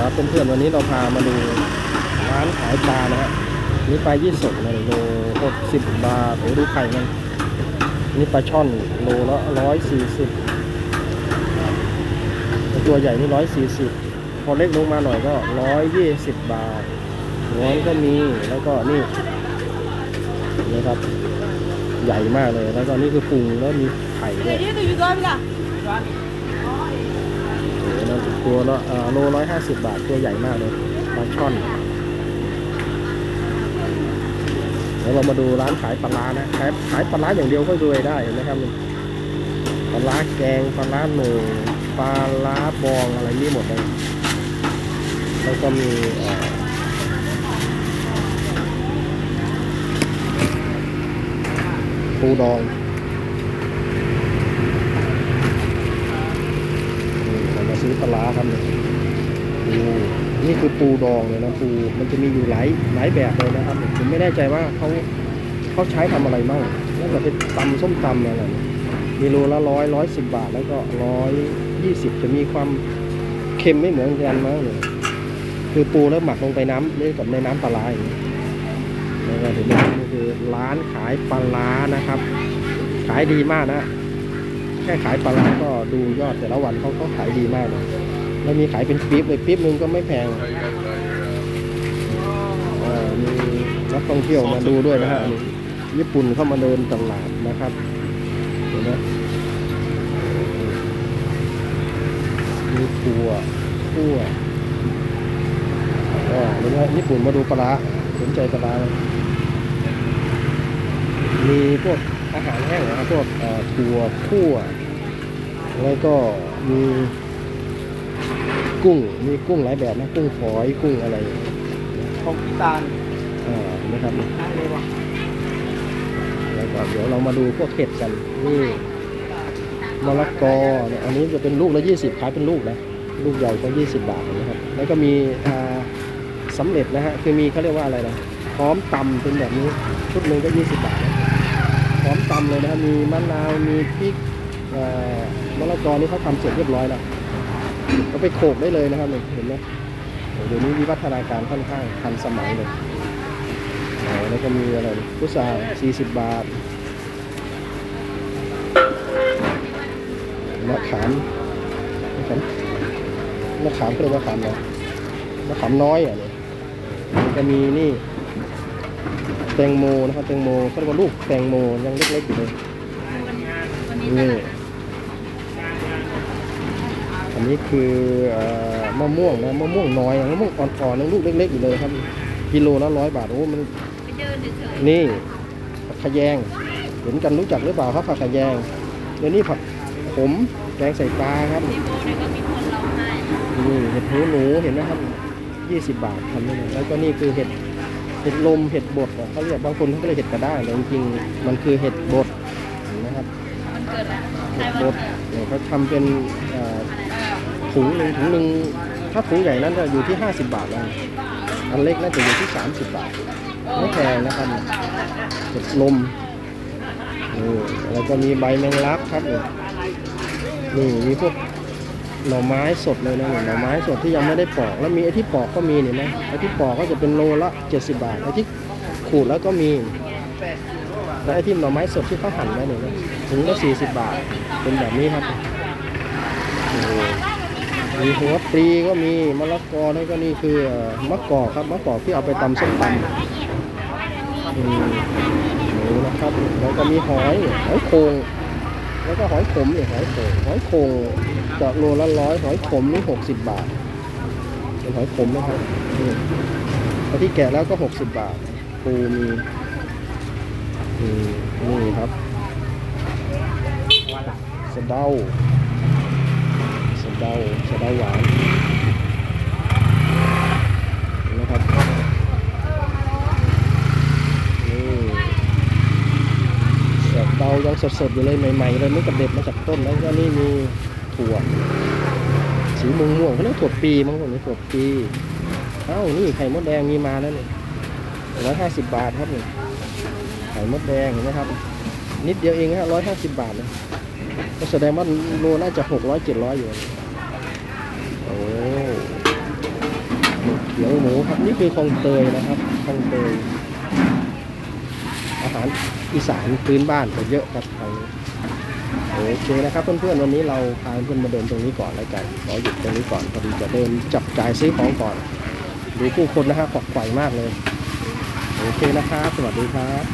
ครับเพื่อนๆวันนี้เราพามาดูร้านขายปลานะฮะนี่ปลายี่สกนะโลหกสิบบาทโอ้ดูไข่มันนี่ปลาช่อนโลละร้อยสี่สิบตัวใหญ่นี่ร้อยสี่สิบพอเล็กลงมาหน่อยก็ร้อยยี่สิบบาทหัวนก็มีแล้วก็นี่นี่ครับ ใหญ่มากเลยแล้วก็นี่คือปรุงแล้วมีไข่ด้วย นั่นตัวละโลร้อยห้าสิบบาทตัวใหญ่มากเลยปลาช่อนแล้วเรามาดูร้านขายปลาร้านะขายขายปลาร้าอย่างเดียวก็รวยได้เห็นไหมครับปลาร้าแกงปลาร้าหนึ่งปลาร้าบองอะไรนี่หมดเลยแล้วก็มีปูดอง นี่ผมมาซื้อ ปลาครับเนี่ยนี่คือปูดองเลยนะปูมันจะมีอยู่หลายหลายแบบเลยนะครับผมไม่แน่ใจว่าเขาเขาใช้ทำอะไรบ้างน่าจะเป็นตำส้มตำอะไรเนี่ยมีโลละร้อยร้อยสิบบาทแล้วก็ร้อยยี่สิบจะมีความเค็มไม่เหมือนกันมั้งเนี่ยคือปูแล้วหมักลงไปน้ำนี่กับในน้ำปลาร้าอย่างนี้แล้วก็ถึงนี่คือร้านขายปลาร้านะครับ ขายดีมากนะ ค่ขายปลาร้าก็ดูยอดแต่ละวันเขาก็ขายดีมากเลยแล้วมีขายเป็นปี๊บเลยปี๊บหนึงก็ไม่แพงมีนักท่องเที่ยวมาดูด้วยนะฮะนี่ญี่ปุ่นเข้ามาเดินตลาดนะครับเห็นไหมมีถั่วคั่วอ่าเห็นไหมญี่ปุ่นมาดูปลาร้าสนใจปลาร้าไหมมีพวกอาหารแห้งนะครับพวกถั่วคั่ว แล้วก็มีกุ้ง มีกุ้งหลายแบบนะ กุ้งฝอย กุ้งอะไรของพิตาลอ่านะครับได้เลยวะแล้วก็เดี๋ยวเรามาดูพวกเห็ดกัน นี่มะละกอเนี่ยอันนี้จะเป็นลูกละ20ขายเป็นลูกนะ ลูกใหญ่ก็20บาทนะครับ แล้วก็มีอ่าสำเร็จนะฮะ คือมีเขาเรียกว่าอะไรนะพร้อมตำเป็นแบบนี้ ชุดหนึ่งก็20บาทนะพร้อมตำเลยนะครับมีมะนาว มีพริกเอ่อ มะละกอนี่เขาทำเสร็จเรียบร้อยแล้วก็ไปโขกได้เลยนะครับเห็นไหมเดี๋ยวนี้วิวัฒนาการค่อนข้างทันสมัยเลยแล้วก็มีอะไรพุทรา40 บาทมะขามมะขามมะขามเขาเรียกว่ามะขามอะไรมะขามน้อยอะเนี่ยมันจะมีนี่แตงโมนะครับแตงโมเขาเรียกว่าลูกแตงโมยังเล็กๆอยู่เลยนี่ อันนี้คือเอ่อมะม่วงนะมะม่วงน้อยมะม่วงอ่อนๆยังลูกเล็กๆอยู่เลยครับกิโลละร้อยบาทโอ้มันนี่ผักขะแยงเห็นกันรู้จักหรือเปล่าครับผักขะแยงเดี๋ยวนี้ผักขมแกงใส่ปลาครับนี่เห็ดหูหนูเห็นไหมครับยี่สิบบาททำได้เลยแล้วก็นี่คือเห็ดเห็ดลมเห็ดบดอะเขาเรียกบางคนเขาก็เรียกเห็ดกระด้างแต่จริงๆมันคือเห็ดบดเห็นไหมครับเห็ดบดเนี่ยเขาทำเป็นเอ่อ ถุงหนึ่งถุงหนึ่งถ้าถุงใหญ่นั้นจะอยู่ที่ 50 บาทแล้วอันเล็กน่าจะอยู่ที่ 30 บาทไม่แพงนะครับเห็ดลมนี่แล้วก็มีใบแมงลักครับนี่นี่มีพวกหน่อไม้สดเลยนะหน่อไม้สดที่ยังไม่ได้ปอก แล้วมีไอ้ที่ปอกก็มีเห็นไหมไอ้ที่ปอกก็จะเป็นโลละ 70 บาทไอ้ที่ขูดแล้วก็มีแล้วไอ้ที่หน่อไม้สดที่เขาหั่นไว้เนี่ยถุงละ40 บาทเป็นแบบนี้ครับโอ้ มีหัวปลีก็มีมะละกอแล้วก็นี่คือมะกอกครับมะกอกที่เอาไปตำส้มตำอืมหมูนะครับแล้วก็มีหอยหอยโขงแล้วก็หอยขมเนี่ยหอยโขงหอยโขงจะโลละร้อยหอยขมนี่หกสิบบาทเป็นหอยขมนะครับนี่แล้วที่แกะแล้วก็หกสิบบาทปูมีนี่ครับสะเดา เดาสะเดาหวานนะครับนี่สียบเตายังสดๆอยู่เลยใหม่ๆเลยไม่กระเด็ดมาจากต้นแล้วก็นี่มีถั่วสีม่วงม่วงๆเขาเรียกถั่วปีมั้งผมนี่ถั่วปีเอ้านี่ไข่มดแดงมีมาแล้วนี่ร้อยห้าสิบบาทครับนี่ไข่มดแดงเห็นไหมครับ นิดเดียวเองฮะร้อยห้าสิบบาทเลยก็แสดงว่าโลน่าจะหกร้อยเจ็ดร้อยอยู่ โอ้ตี๋ยวหมูครับนี่คือคลองเตยนะครับคลองเตยอาหารอีสานพื้นบ้านก็เยอะครับทางนี้โอเคนะครับเพื่อนๆวันนี้เราพาเพื่อนมาเดินตรงนี้ก่อนแล้วกันขอหยุดตรงนี้ก่อนพอดีจะเดินจับจ่ายซื้อของก่อนดูผู้คนนะครับขวักไขว่มากเลย โอเคนะครับ สวัสดีครับ